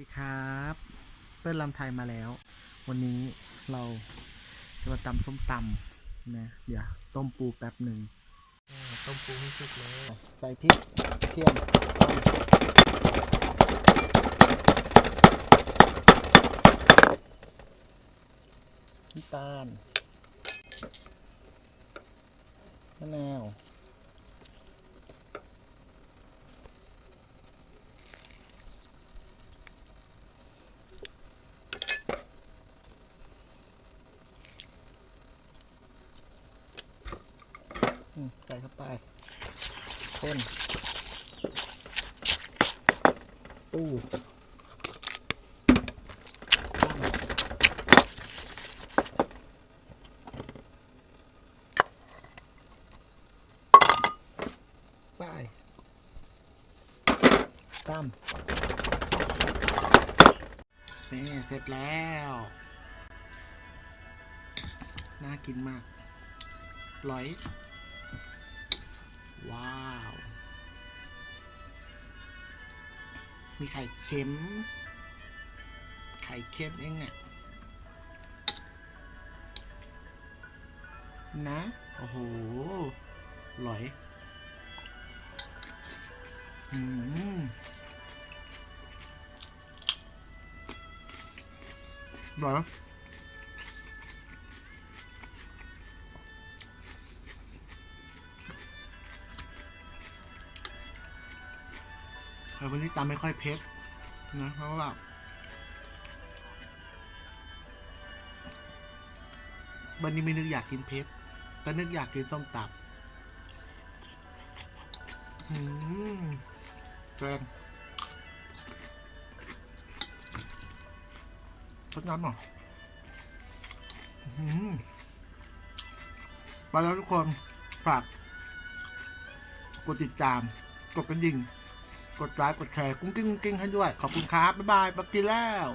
ดีครับเปิ้ลลำไทยมาแล้ว วันนี้เราจะมาตำส้มตำนะเดี๋ยวต้มปูแป๊บหนึ่งต้มปูให้สุกเลยใส่พริกเทียมน้ำตาลมะนาว ใส่เข้าไปคนตู้ไปตั้มนี่เสร็จแล้ว น่ากินมากร้อย มีไข่เค็ม ไข่เค็มเองเนี่ยนะ โอ้โหหลอย อืมหลอย แต่วันนี้ตามไม่ค่อยเผ็ดนะเพราะว่าวันนี้ไม่นึกอยากกินเผ็ดแต่นึกอยากกินส้มตับอืมแกงทดน้ำหน่อยอืมไปแล้วทุกคน ฝาก กดติดตาม กดกระดิ่ง กดไลค์กดแชร์กุ้งกิ้งกุ้งกิ้งให้ด้วย ขอบคุณครับ บ๊ายบายไปกินแล้ว